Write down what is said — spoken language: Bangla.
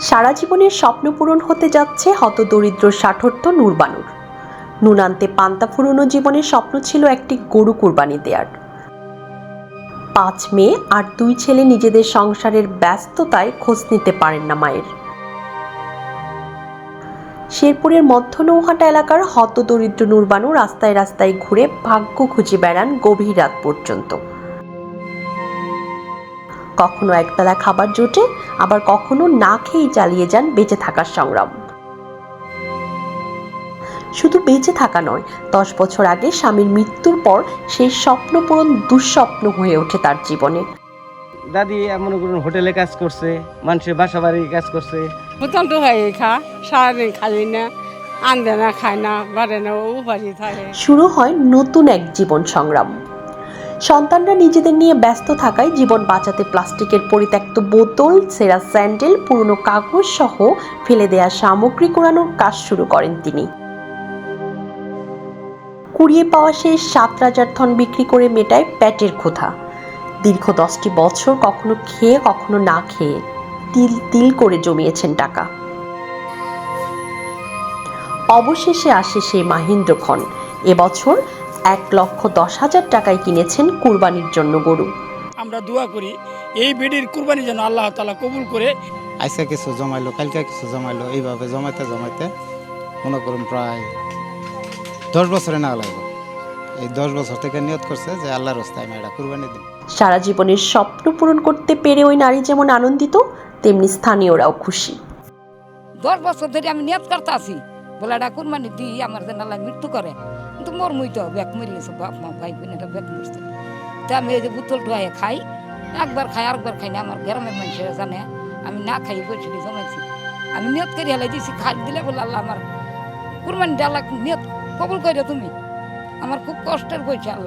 সারা জীবনের স্বপ্ন পূরণ হতে যাচ্ছে হতদরিদ্র ষাঠর্থ নূরবানুর। নুনান্তে পান্তা ফুরনো জীবনের স্বপ্ন ছিল একটি গরু কুরবানি দেয়ার। পাঁচ মেয়ে আর দুই ছেলে নিজেদের সংসারের ব্যস্ততায় খোঁজ নিতে পারেন না মায়ের। শেরপুরের মধ্য নৌহাটা এলাকার হতদরিদ্র নূরবানু রাস্তায় রাস্তায় ঘুরে ভাগ্য খুঁজে বেড়ান গভীর রাত পর্যন্ত। কখনো একবেলা খাবার জোটে আবার কখনো না খেয়েই চালিয়ে যান বেঁচে থাকার সংগ্রাম। শুধু বেঁচে থাকা নয় দশ বছর আগে স্বামীর মৃত্যুর পর সেই স্বপ্ন পূরণ দুঃস্বপ্ন হয়ে ওঠে তার জীবনে। দাদি মনে করুন হোটেলে কাজ করছে মানুষের বাসা বাড়ি কাজ করছে। তো হয়ে খা সারাদিন খালি না আনবে না খায় না বাড়ে না ও বাড়ি থাকে। শুরু হয় নতুন এক জীবন সংগ্রাম। সন্তানরা নিজেদের নিয়ে ব্যস্ত থাকায় জীবন বাঁচাতে প্লাস্টিকের পরিত্যক্ত বোতল, সেরা স্যান্ডেল, পুরনো কাগজ সহ ফেলে দেয়া সামগ্রী কুড়ানোর কাজ শুরু করেন তিনি। কুড়িয়ে পাওয়া সেই সাত রাজার থন বিক্রি করে মেটায় প্যাটের ক্ষুধা। দীর্ঘ দশটি বছর কখনো খেয়ে, কখনো না খেয়ে তিল তিল করে জমিয়েছেন টাকা। অবশেষে আসে সেই মাহিন্দ্রক্ষণ। এবছর এক লক্ষ দশ হাজার টাকায় কিনেছেন কুরবানির জন্য গরু। আমরা দোয়া করি এই বেডির কুরবানি যেন আল্লাহ তালা কবুল করে। আজকে কিছু জমাইলো কালকে কিছু জমাইলো এইভাবে জমাইতে জমাইতে মনে করুন প্রায় দশ বছরে না লাগবে। এই দশ বছর থেকে নিয়ত করছে যে আল্লাহর রাস্তায় আমি এটা কুরবানি দিন সারা জীবনের স্বপ্ন পূরণ করতে পেরে ওই নারী যেমন আনন্দিত তেমনি স্থানীয়রাও খুশি। দশ বছর ধরে আমি নিয়ত করতে আছি বলে এটা কুরবানি দিই আমার যেন আল্লাহ মৃত্যু করে। কিন্তু মোর মুই তো ব্যাগ মরে গেছে বাপ মা ভাই এটা বেক মরছে। তা আমি এই যে বোতল টুয়াই খাই, একবার খাই, আরেকবার খাই না, আমার গ্রামের মানুষেরা জানে, আমি না খাই বলছি জমাইছি। আমি নিয়ত করি হেলাই দিয়েছি খাই দিলে বলে, আল্লাহ আমার কুরবানি ডালাক নিয়ত কবুল করে তুমি। আমার খুব কষ্টের বইছে আল্লাহ